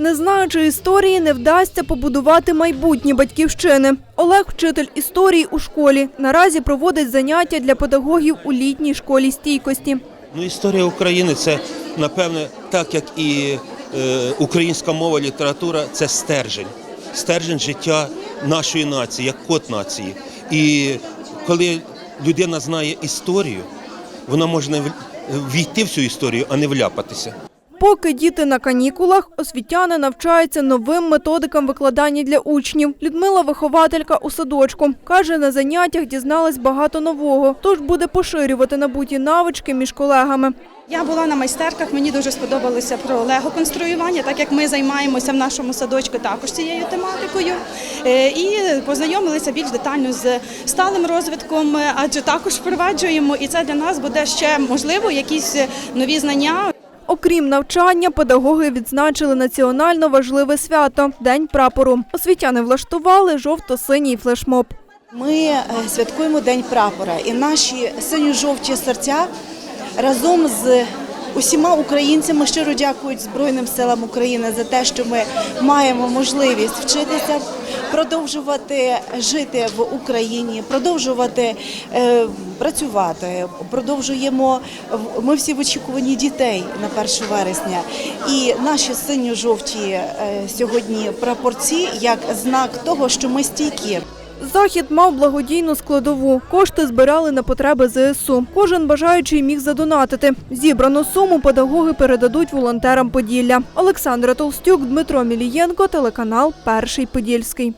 Не знаючи історії, не вдасться побудувати майбутнє батьківщини. Олег, вчитель історії у школі, наразі проводить заняття для педагогів у літній школі стійкості. Ну, історія України це, напевне, так як і е, українська мова, література це стержень. Стержень життя нашої нації, як код нації. І коли людина знає історію, вона може війти в цю історію, а не вляпатися. Поки діти на канікулах, освітяни навчаються новим методикам викладання для учнів. Людмила, вихователька у садочку, каже, на заняттях дізналась багато нового, тож буде поширювати набуті навички між колегами. Я була на майстерках, мені дуже сподобалося про лего-конструювання, так як ми займаємося в нашому садочку також цією тематикою. Е, І познайомилися більш детально з сталим розвитком, е, адже також впроваджуємо, і це для нас буде ще можливо якісь нові знання. Окрім навчання, педагоги відзначили національно важливе свято День прапору. Освітяни влаштували жовто-синій флешмоб. Ми е, святкуємо День прапора, і наші синьо-жовті серця разом з усіма українцями щиро дякують Збройним силам України за те, що ми маємо можливість вчитися, продовжувати жити в Україні, продовжувати е, працювати. Продовжуємо ми всі в очікуванні дітей на 1 вересня. І наші синьо-жовті е, сьогодні прапорці як знак того, що ми стійкі. Захід мав благодійну складову. Кошти збирали на потреби ЗСУ. Кожен бажаючий міг задонатити. Зібрану суму педагоги передадуть волонтерам Поділля. Олександра Толстюк, Дмитро Мілієнко, телеканал Перший Подільський.